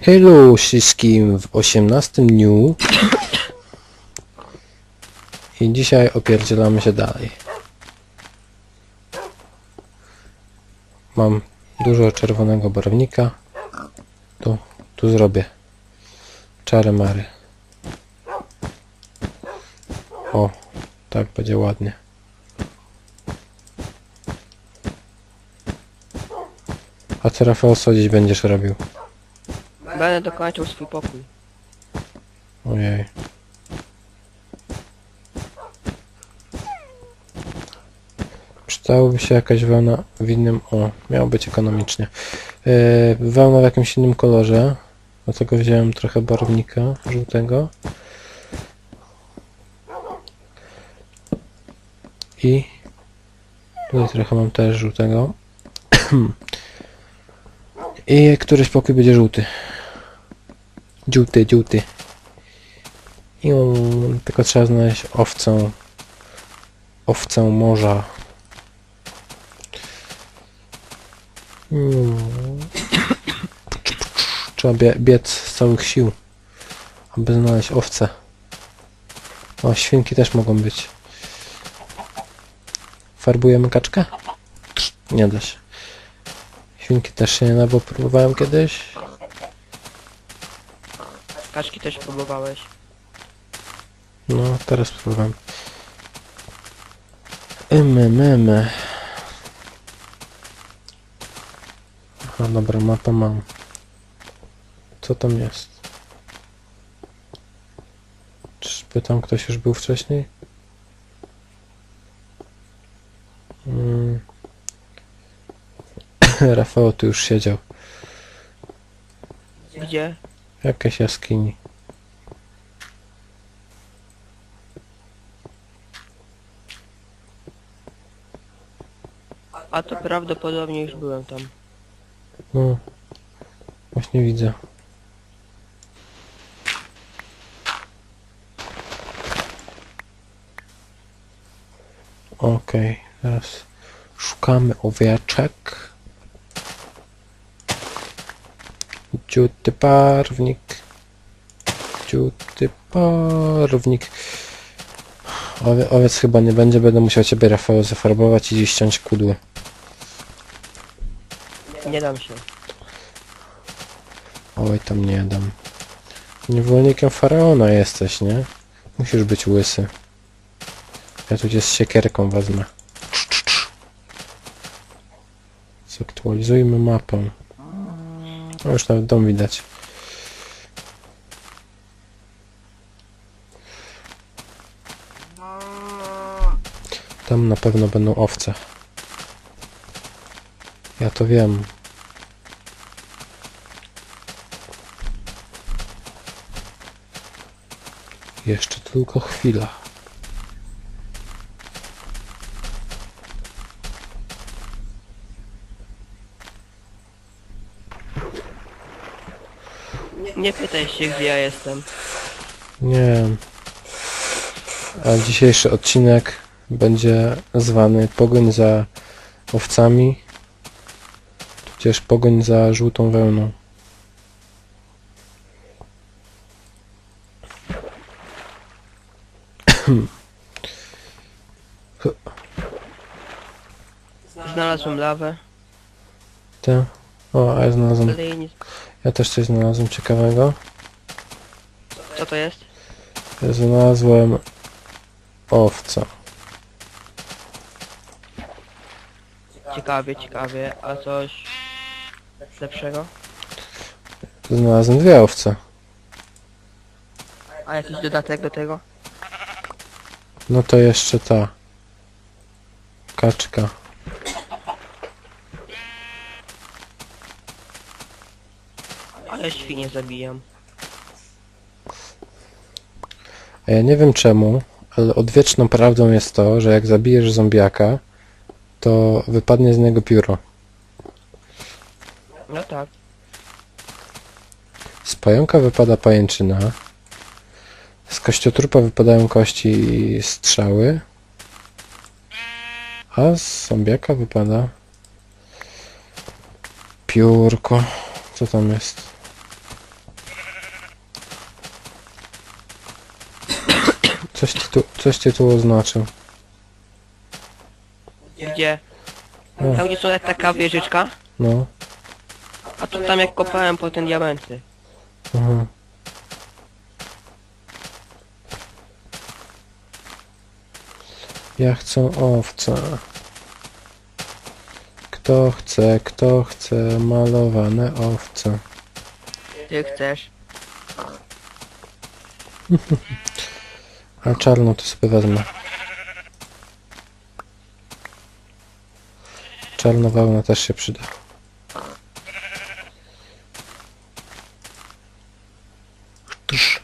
Hello wszystkim w 18 dniu. I dzisiaj opierdzielamy się dalej. Mam dużo czerwonego barwnika. Tu, tu zrobię. Czary mary. O, tak będzie ładnie. A co Rafał co dziś będziesz robił? Będę dokończył swój pokój. Ojej. Przydałoby się jakaś wełna w innym... O, miało być ekonomicznie. Yy, wełna w jakimś innym kolorze. Dlatego wziąłem trochę barwnika żółtego. I... Tutaj trochę mam też żółtego. I któryś pokój będzie żółty. Dziuty, dziuty. I um, tylko trzeba znaleźć owcę. Owcę morza. Mm. Trzeba bie biec z całych sił, aby znaleźć owcę. O, świnki też mogą być. Farbujemy kaczkę? Nie da się. Świnki też się nie da, bo próbowałem kiedyś. Kaczki też próbowałeś. No, teraz spróbowałem. MMM. Aha, dobra, mapę mam. Co tam jest? Czyżby tam ktoś już był wcześniej? Mm. Rafał tu już siedział. Gdzie? W jakiejś jaskini. A to prawdopodobnie już byłem tam. No. Właśnie widzę. Okej, teraz szukamy owieczek. Dziuty barwnik. Dziuty barwnik. Owie, owiec chyba nie będzie, będę musiał ciebie Rafał zafarbować i ściąć kudły. Nie dam się. Oj, tam nie dam. Niewolnikiem faraona jesteś, nie? Musisz być łysy. Ja tu cię z siekierką wezmę. Zaktualizujmy mapę. No już nawet dom widać. Tam na pewno będą owce. Ja to wiem. Jeszcze tylko chwila. Nie pytaj się gdzie ja jestem. Nie. A dzisiejszy odcinek będzie zwany Pogoń za owcami, tudzież Pogoń za żółtą wełną. Znalazłem lawę, Te? O, a ja znalazłem. ale jej nic. Ja też coś znalazłem ciekawego. Co to jest? Znalazłem owca. Ciekawie, ciekawie. A coś lepszego? Znalazłem dwie owce. A jakiś dodatek do tego? No to jeszcze ta kaczka. Ale świnie zabijam. A ja nie wiem czemu, ale odwieczną prawdą jest to, że jak zabijesz zombiaka, to wypadnie z niego pióro. No tak. Z pająka wypada pajęczyna. Z kościotrupa wypadają kości i strzały. A z zombiaka wypada piórko. Co tam jest? Coś ci tu, coś tu oznaczył. Gdzie? O, Tam gdzie są taka wieżyczka, no. a to tam jak kopałem po ten diamenty. Aha. Ja chcę owca. Kto chce, kto chce malowane owce? Ty chcesz? A czarno to sobie wezmę. Czarna wełna też się przyda. Chtysz.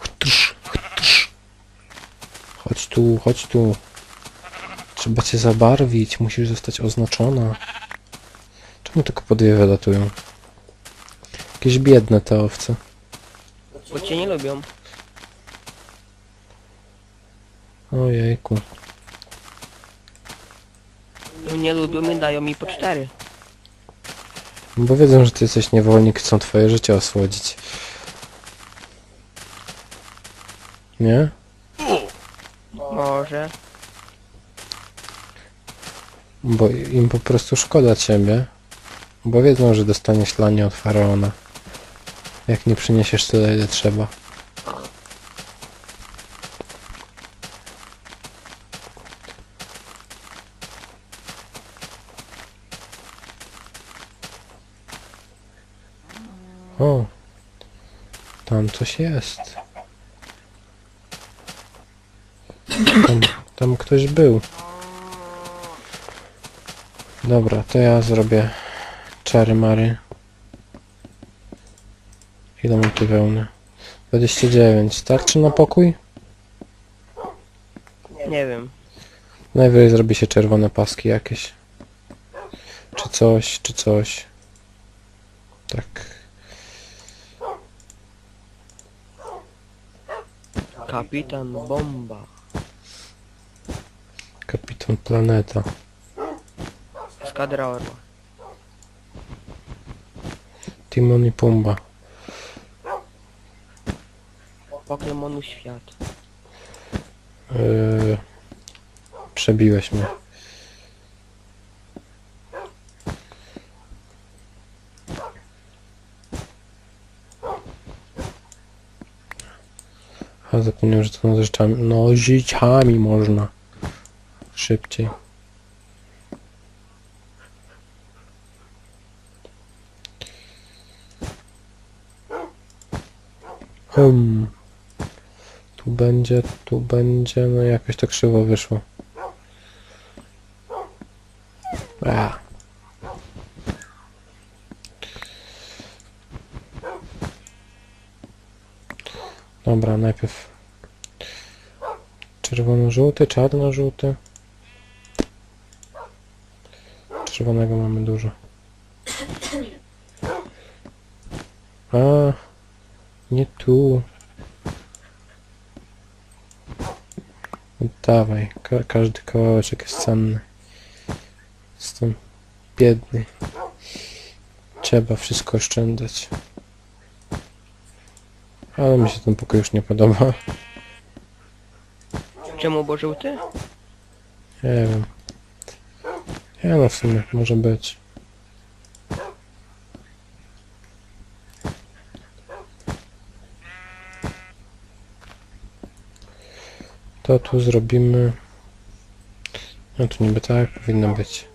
Chtysz, chtysz. Chodź tu, chodź tu. Trzeba cię zabarwić, musisz zostać oznaczona. Czemu tylko po dwie wylatują? Jakieś biedne te owce. Bo cię nie lubią. Ojejku. No nie lubią i dają mi po cztery. Bo wiedzą, że ty jesteś niewolnik, chcą twoje życie osłodzić. Nie? Może. Bo im po prostu szkoda ciebie. Bo wiedzą, że dostaniesz lanie od faraona. Jak nie przyniesiesz tyle, ile trzeba. O! Tam coś jest. Tam, tam ktoś był. Dobra, to ja zrobię czary mary. Ile mam tu wełny? 29. Starczy na pokój? Nie wiem. Najwyżej zrobi się czerwone paski jakieś. Czy coś, czy coś. Tak. Kapitan Bomba. Kapitan Planeta. Skadra Orła. Timon i Pumba. Pokemonu Świat. Yy, przebiłeś mnie. A zapomniałem, że to nożyczami, nożyczami można. Szybciej. Hmm. Tu będzie, tu będzie, no jakoś to krzywo wyszło. A. Dobra, najpierw czerwono-żółty, czarno-żółty. Czerwonego mamy dużo. A, nie tu. Dawaj, ka każdy kawałeczek jest cenny. Jestem biedny. Trzeba wszystko oszczędzać. Ale mi się ten pokój już nie podoba. Czemu bo żółty? Nie wiem. Nie no, w sumie może być. To tu zrobimy. No tu niby tak powinno być.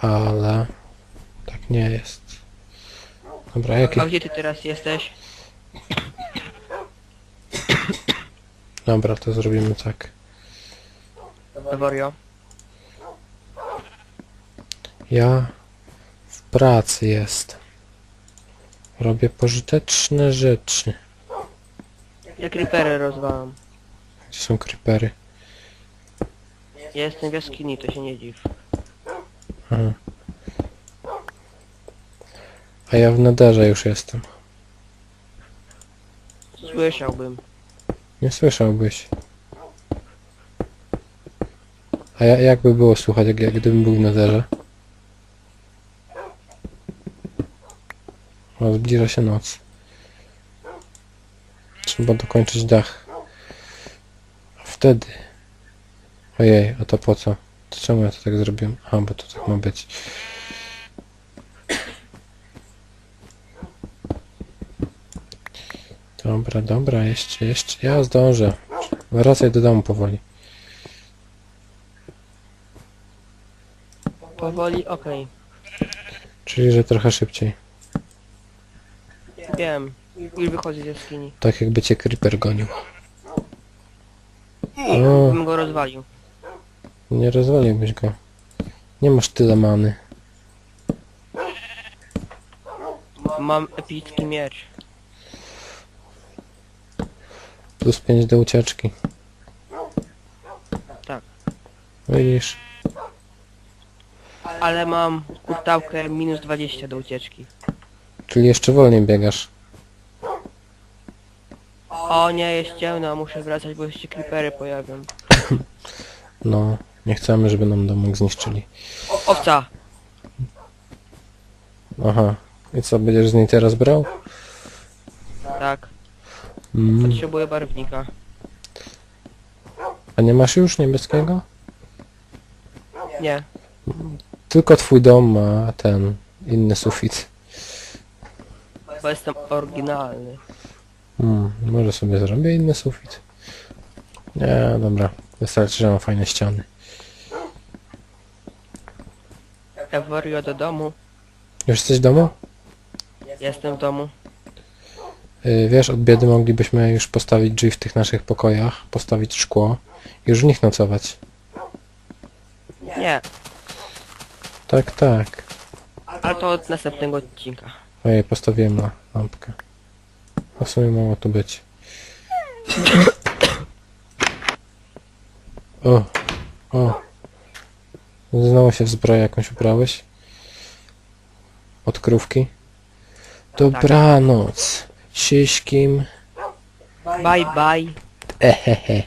Ale tak nie jest. Dobra, jaki? A gdzie ty teraz jesteś? Dobra, to zrobimy tak. Wario. Ja w pracy jestem. Robię pożyteczne rzeczy. Ja creepery rozwalam. Gdzie są creepery? Ja jestem w jaskini, to się nie dziw. Aha. A ja w nederze już jestem. Słyszałbym. Nie słyszałbyś. A ja, jakby było słuchać, jak, jak gdybym był w nederze? O, zbliża się noc. trzeba dokończyć dach. Wtedy... Ojej, a to po co? To czemu ja to tak zrobiłem? A, bo to tak ma być. Dobra, dobra, jeszcze, jeszcze. Ja zdążę. Wracaj do domu powoli. Powoli, okej. Czyli, że trochę szybciej. Wiem. Już wychodzi z jaskini. Tak jakby cię creeper gonił. O, Bym go rozwalił. nie rozwaliłbyś go. Nie masz tyle many. Mam epicki miecz. Plus 5 do ucieczki. Tak. Widzisz? Ale mam kurtałkę minus 20 do ucieczki. Czyli jeszcze wolniej biegasz. O nie, jest ciemno, muszę wracać, bo jeszcze creepery pojawią. No, nie chcemy, żeby nam domek zniszczyli. O, owca! Aha. I co, będziesz z niej teraz brał? Tak, Mm. potrzebuję barwnika. A nie masz już niebieskiego? Nie, Tylko twój dom ma ten inny sufit. bo jestem oryginalny. Hmm, może sobie zrobię inny sufit. Nie, dobra. Wystarczy, że mam fajne ściany. Eworio do domu. Już jesteś w domu? Jestem w domu. Yy, wiesz, od biedy moglibyśmy już postawić drzwi w tych naszych pokojach, postawić szkło i już w nich nocować. Nie, Tak, tak. ale to od następnego odcinka. Ojej, postawiłem na lampkę. A w sumie mało tu być. O, o. Znowu się w zbroję jakąś ubrałeś? Od krówki? Dobranoc. Siśkim. Bye bye. Ehehe.